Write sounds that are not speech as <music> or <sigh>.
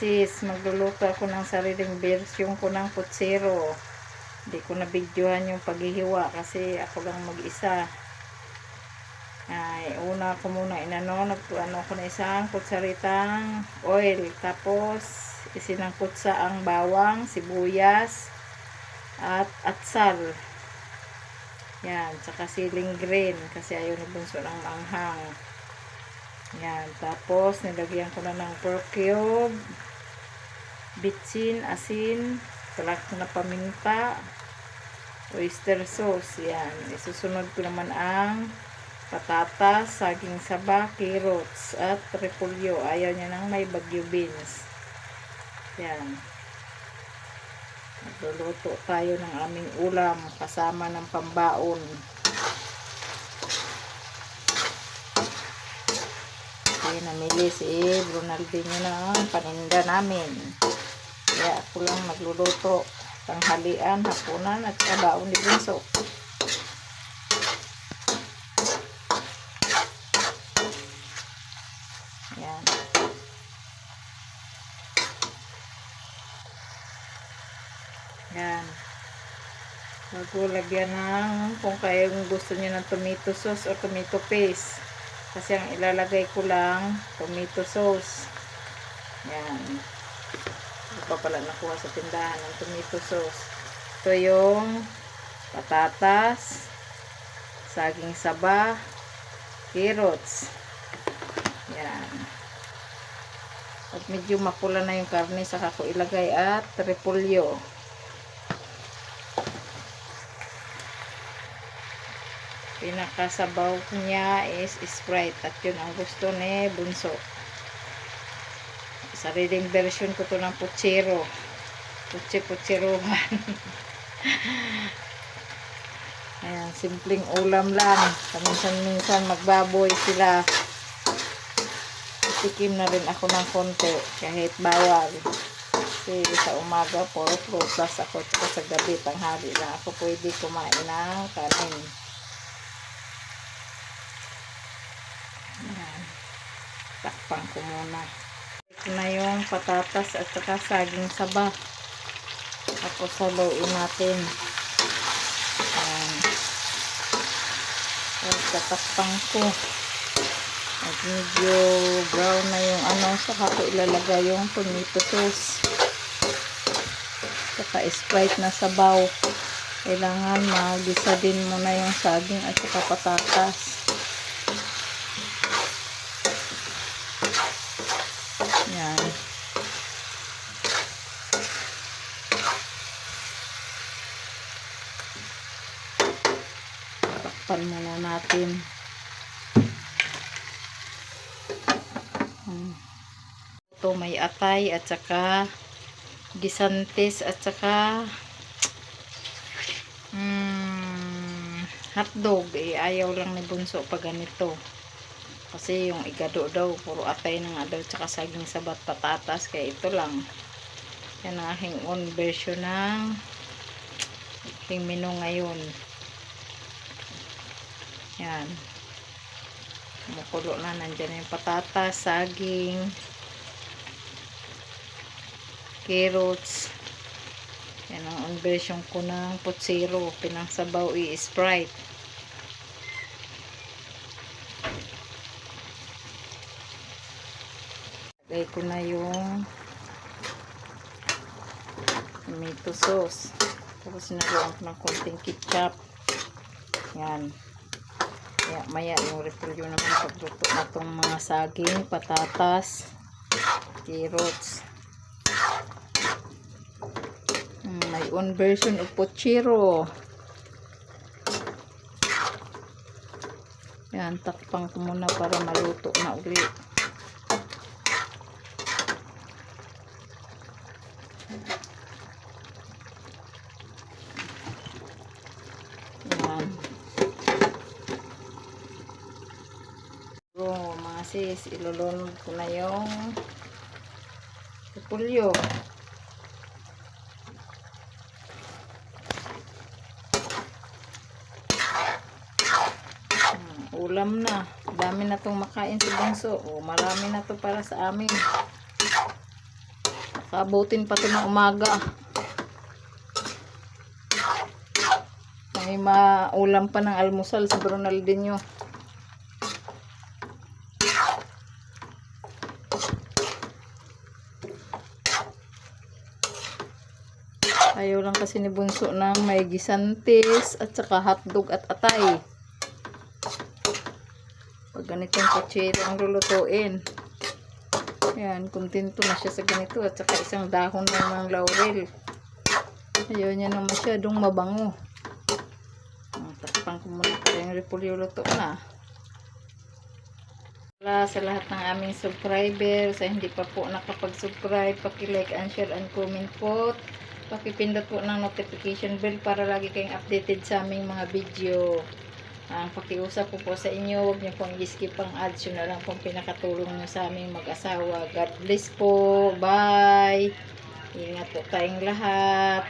sis, magluluto ako ng sariling version ko ng putsero. Hindi ko na videohan yung paghihiwa kasi ako lang mag-isa. Ay, una ko muna inano, nagtuano ko na isang kutsaritang oil. Tapos, isinangkot sa ang bawang, sibuyas, at atsal. Yan, tsaka siling green kasi ayaw ni Bunso ng manghang. Yan, tapos nilagyan ko na ng pork cube, bitsin, asin, talak na paminta, oyster sauce. Yan, isusunod ko naman ang patatas, saging saba, carrots, at repolyo. Ayaw niya ng may bagyo beans. Yan. Magluluto tayo ng aming ulam kasama ng pambaon. Kaya namili si Ronaldinho ng paninda namin. Kaya ako lang magluluto. Tanghalian, hapunan at kabaon ni Bunso. Yan. Yan. Bago lagyan ng kung kayong gusto niyo ng tomato sauce or tomato paste. Kasi ang ilalagay ko lang tomato sauce. Yan. Ito pa pala nakuha sa tindahan ng tomato sauce. Ito yung patatas, saging saba, carrots. Yan. At medyo mapula na yung karne, saka ko ilagay at repolyo. Pinakasabaw niya is Sprite at yun ang gusto ni Bunso. Sariling version ko to ng putsero. Putsi-putserohan. <laughs> Ayan, simpleng ulam lang. Kaminsan-minsan magbaboy sila. Tikim na rin ako ng konti kahit bawal. Kasi sa umaga, puro prutas ako. Sa gabi, tanghali na ako pwede kumain ng kanin. Takpan ko muna. Ito na yung patatas at saka saging saba. Tapos haluin natin. Ayan. Tapos tatakpan ko. At medyo brown na yung ano. Saka ko ilalagay yung tomato sauce. Saka sprite na sabaw. Kailangan magisa din muna yung saging at saka patatas. Yan. Takpan muna natin. Hmm. Ito may atay at saka gisantes at saka mm, hotdog. Eh, ayaw lang ni Bunso pag ganito. Kasi yung igado daw, puro atay na nga daw, tsaka saging sabat patatas. Kaya ito lang. Yan ang aking own version ng aking menu ngayon. Yan. Kumukulo na. Nandyan yung patatas, saging, carrots. Yan ang version ko ng putsiro. Pinangsabaw i-sprite. Lagay ko na yung tomato sauce. Tapos sinagawan ko ng konting ketchup. Yan. Kaya maya yung repolyo naman pagluto na itong mga saging, patatas, carrots. Mm, may own version of pochiro. Yan, takpang ko muna para maluto na ulit. Yan. So, mga sis, ilulunod ko na yung repulyo. Hmm, ulam na. Dami na tong makain si Bungso. O, marami na to para sa amin. Baka abutin pa to ng umaga. May maulam pa ng almusal sa Bernaldinho. Ayaw lang kasi ni Bunso ng may gisantis at saka hotdog at atay. Pag ganitong kutsero ang lulutuin. Ayan, kontento na siya sa ganito at saka isang dahon ng laurel. Ayaw niya na masyadong mabango. Ah, Takpan ko muna para yung repolyo luto na. Wala sa lahat ng aming subscriber, sa hindi pa po nakapag-subscribe, paki-like and share and comment po. Pakipindot po ng notification bell para lagi kayong updated sa aming mga video. Ang pakiusap po po sa inyo, huwag niyo pong i-skip ang ads, yun na lang pong pinakatulong niyo sa aming mag-asawa. God bless po. Bye. Ingat po tayong lahat.